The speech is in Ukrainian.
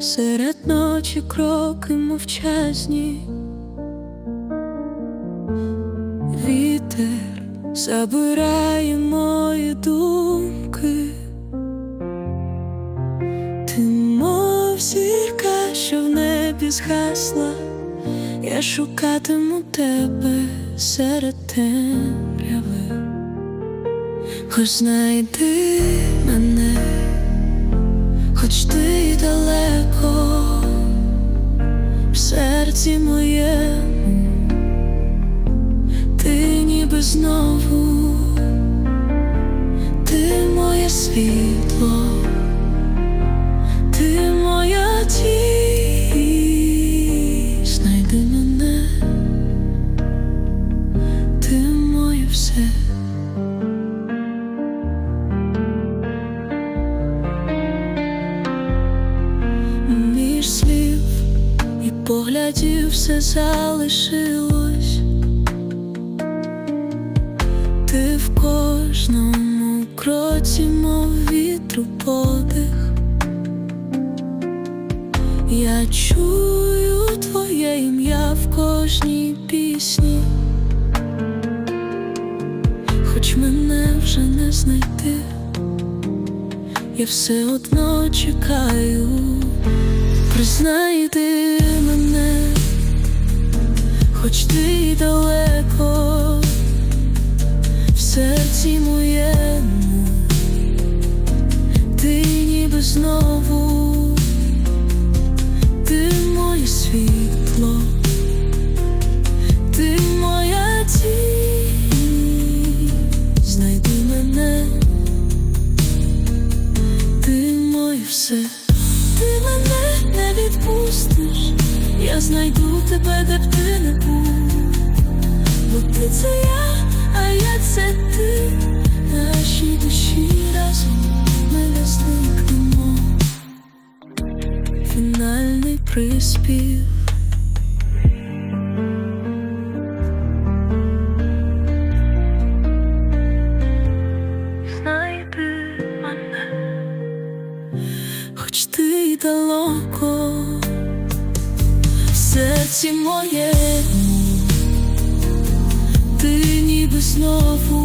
серед ночі кроки мовчазні, вітер забирає мої думки, ти мов зірка, що в небі згасла, я шукатиму тебе серед темряви, хоч знайди мене серці моєму, ти ніби знову, ти моє світло, ти моя тінь, знайди мене, ти моє все. І поглядів все залишилось, ти в кожному кроці, мов вітру подих. Я чую твоє ім'я в кожній пісні, хоч мене вже не знайти. Я все одно чекаю, признайте мене, хоч ти далеко в серці моєму, ти ніби знову, ти моє світло, ти моя тінь, знайди мене ти моє все, ти мене не відпустиш, я знайду тебе, де б ти не був, бо ти це я, а я це ти, наші душі разом ми не зникнемо. Фінальний приспів. Знайди серці моє, ти ніби знову,